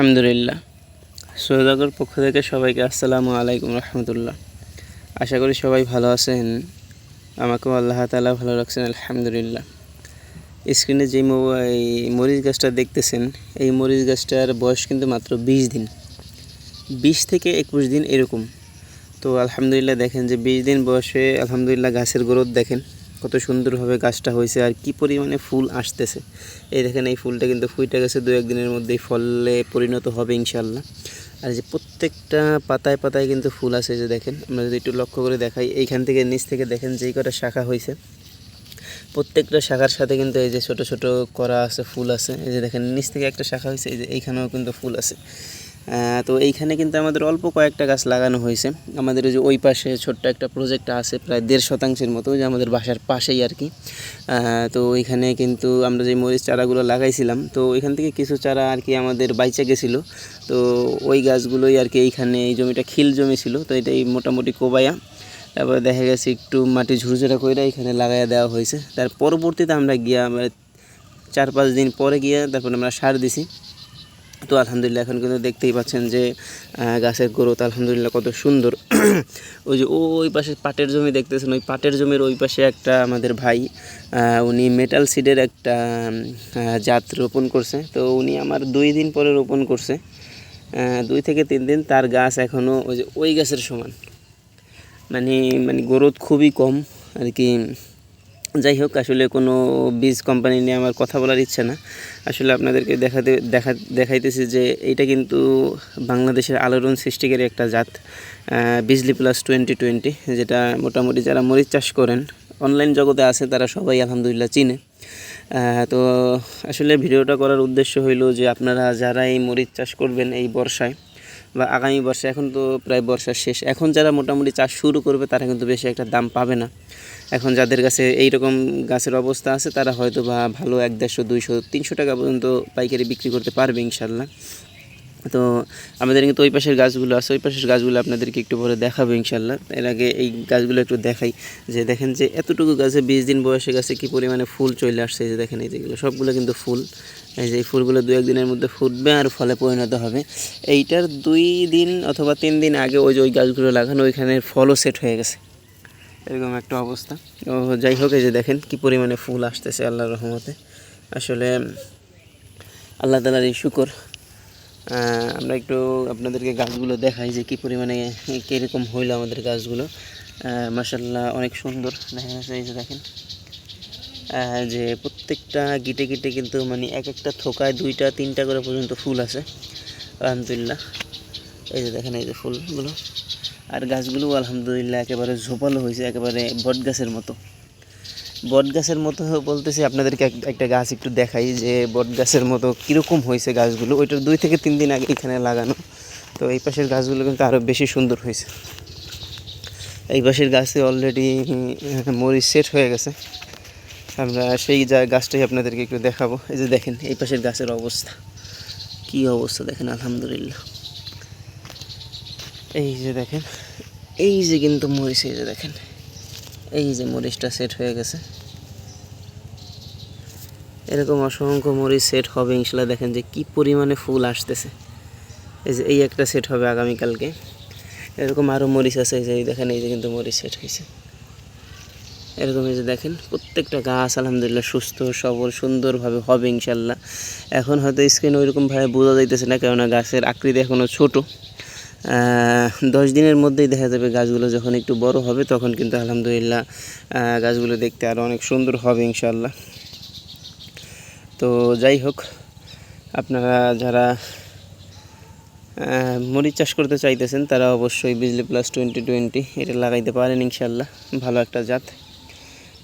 আলহামদুলিল্লাহ। সৌদাগর পক্ষ থেকে সবাইকে আসসালামু আলাইকুম রহমতুল্লাহ। আশা করি সবাই ভালো আছেন। আমাকেও আল্লাহ তালা ভালো রাখছেন, আলহামদুলিল্লাহ। স্ক্রিনে যে মরিচ গাছটা দেখতেছেন, এই মরিচ গাছটার বয়স কিন্তু মাত্র বিশ দিন। বিশ থেকে একুশ দিন এরকম। তো আলহামদুলিল্লাহ দেখেন যে বিশ দিন বয়সে আলহামদুলিল্লাহ গাছের গ্রোথ দেখেন। কত সুন্দরভাবে গাছটা হয়েছে আর কি পরিমাণে ফুল আসতেছে। এই দেখেন, এই ফুলটা কিন্তু ফুইটা গেছে দু একদিনের মধ্যেই, ফলে পরিণত হবে ইনশাল্লাহ আর যে প্রত্যেকটা পাতায় পাতায় কিন্তু ফুল আছে যে দেখেন, আমরা যদি একটু লক্ষ্য করে দেখাই, এইখান থেকে নিচ থেকে দেখেন যেই কটা শাখা হয়েছে। প্রত্যেকটা শাখার সাথে কিন্তু এই যে ছোট ছোট করা আছে, ফুল আছে। এই যে দেখেন, নিচ থেকে একটা শাখা হয়েছে, এই যে এইখানেও কিন্তু ফুল আছে। তো এইখানে কিন্তু আমাদের অল্প কয়েকটা গাছ লাগানো হয়েছে। আমাদের যে ওই পাশে ছোট্ট একটা প্রজেক্ট আছে, প্রায় দেড় শতাংশের মতো, যে আমাদের বাসার পাশেই আর কি। তো ওইখানে কিন্তু আমরা যে মরিচ চারাগুলো লাগাইছিলাম, তো ওইখান থেকে কিছু চারা আর কি আমাদের বাইচে গেছিল। তো ওই গাছগুলোই আর কি এইখানে এই জমিটা খিল জমি ছিল, তো এটাই মোটামুটি কোবায়া। তারপরে দেখা গেছে একটু মাটি ঝুরঝুরা করে এখানে লাগাইয়া দেওয়া হয়েছে। তার পরবর্তীতে আমরা গিয়া আমরা চার পাঁচ দিন পরে গিয়ে তারপরে আমরা সার দিছি। তো আলহামদুলিল্লাহ, এখন কিন্তু দেখতেই পাচ্ছেন যে গাছের গ্রোথ আলহামদুলিল্লাহ কত সুন্দর। ওই যে ওই পাশে পাটের জমি দেখতেছেন, ওই পাটের জমির ওই পাশে একটা আমাদের ভাই উনি মেটাল সিডের একটা জাত রোপণ করছে। তো উনি আমার দুই দিন পরে রোপণ করছে। দুই থেকে তিন দিন তার গাছ এখনও ওই যে ওই গাছের সমান। মানে মানে গ্রোথ খুবই কম, আর কি যাই হোক, আসলে কোনো বীজ কোম্পানি নিয়ে আমার কথা বলার ইচ্ছা না। আসলে আপনাদেরকে দেখাতে, দেখা, দেখাইতেছি যে এইটা কিন্তু বাংলাদেশের আলোড়ন সৃষ্টিকারী একটা জাত বিজলি প্লাস টোয়েন্টি টোয়েন্টি যেটা মোটামুটি যারা মরিচ চাষ করেন অনলাইন জগতে আছে, তারা সবাই আলহামদুলিল্লাহ চিনে। তো আসলে ভিডিওটা করার উদ্দেশ্য হইল যে আপনারা যারা এই মরিচ চাষ করবেন এই বর্ষায় বা আগামী বর্ষা, এখন তো প্রায় বর্ষার শেষ। এখন যারা মোটামুটি চাষ শুরু করবে, তারা কিন্তু বেশি একটা দাম পাবে না। এখন যাদের কাছে এই রকম গাছের অবস্থা আছে, তারা হয়তো বা ভালো এক দেড়শো, দুইশো, তিনশো টাকা পর্যন্ত পাইকারি বিক্রি করতে পারবে ইনশাল্লাহ তো আমাদের কিন্তু ওই পাশের গাছগুলো আছে, ওই পাশের গাছগুলো আপনাদেরকে একটু পরে দেখাবো ইনশাল্লাহ এর আগে এই গাছগুলো একটু দেখাই, যে দেখেন যে এতটুকু গাছে বিশ দিন বয়সে গাছে কী পরিমাণে ফুল চলে আসছে যে দেখেন এই যেগুলো, সবগুলো কিন্তু ফুল। এই যে ফুলগুলো দু একদিনের মধ্যে ফুটবে আর ফলে পরিণত হবে। এইটার দুই দিন অথবা তিন দিন আগে ওই যে ওই গাছগুলো লাগানো, ওইখানে ফলও সেট হয়ে গেছে। এরকম একটা অবস্থা। ও, যাই হোক, এই যে দেখেন কি পরিমাণে ফুল আসতেছে আল্লাহর রহমতে। আসলে, আল্লাহ তালার এই শুকর আমরা একটু আপনাদেরকে গাছগুলো দেখাই যে কি পরিমাণে, কীরকম হইল আমাদের গাছগুলো। মাসাল্লাহ অনেক সুন্দর। দেখা যাচ্ছে, এই যে দেখেন। যে প্রত্যেকটা গিটে গিটে কিন্তু মানে এক একটা থোকায় দুইটা, তিনটা করে পর্যন্ত ফুল আছে। আলহামদুলিল্লাহ। এই যে দেখেন, এই যে ফুলগুলো। আর গাছগুলো আলহামদুলিল্লাহ একেবারে ঝোপালো হয়েছে, একেবারে বট গাছের মতো। বট গাছের মতো বলতেছি, আপনাদেরকে এক- একটা গাছ একটু দেখাই যে বট গাছের মতো কীরকম হয়েছে গাছগুলো। ওইটার দুই থেকে তিন দিন আগে এখানে লাগানো। তো এই পাশের গাছগুলো কিন্তু আরও বেশি সুন্দর হয়েছে। এই পাশের গাছে অলরেডি মরিচ সেট হয়ে গেছে। আমরা সেই যা গাছটাই আপনাদেরকে একটু দেখাবো। এই যে দেখেন, এই পাশের গাছের অবস্থা। কি অবস্থা দেখেন, আলহামদুলিল্লাহ। এই যে দেখেন, এই যে কিন্তু মরিচ, এই যে দেখেন, এই যে মরিচটা সেট হয়ে গেছে। এরকম অসংখ্য মরিচ সেট হবে, ইনশাল্লাহ দেখেন যে কি পরিমাণে ফুল আসতেছে। এই যে এই একটা সেট হবে আগামীকালকে। এরকম আরও মরিচ আছে, এই যে দেখেন, এই যে কিন্তু মরিচ সেট হয়েছে। এরকম এই যে দেখেন, প্রত্যেকটা গাছ, আলহামদুলিল্লাহ, সুস্থ, সবল, সুন্দরভাবে হবে ইনশাল্লাহ এখন হয়তো স্ক্রিন ওইরকমভাবে বোঝা যাইতেছে না, কেননা গাছের আকৃতি এখনও ছোট। দশ দিনের মধ্যেই দেখা যাবে গাছগুলো যখন একটু বড় হবে, তখন কিন্তু আলহামদুলিল্লাহ গাছগুলো দেখতে আরও অনেক সুন্দর হবে ইনশাল্লাহ তো যাই হোক, আপনারা যারা মরিচ চাষ করতে চাইতেছেন, তারা অবশ্যই বিজলি প্লাস টোয়েন্টি টোয়েন্টি এটা লাগাইতে পারেন ইনশাল্লাহ ভালো একটা জাত।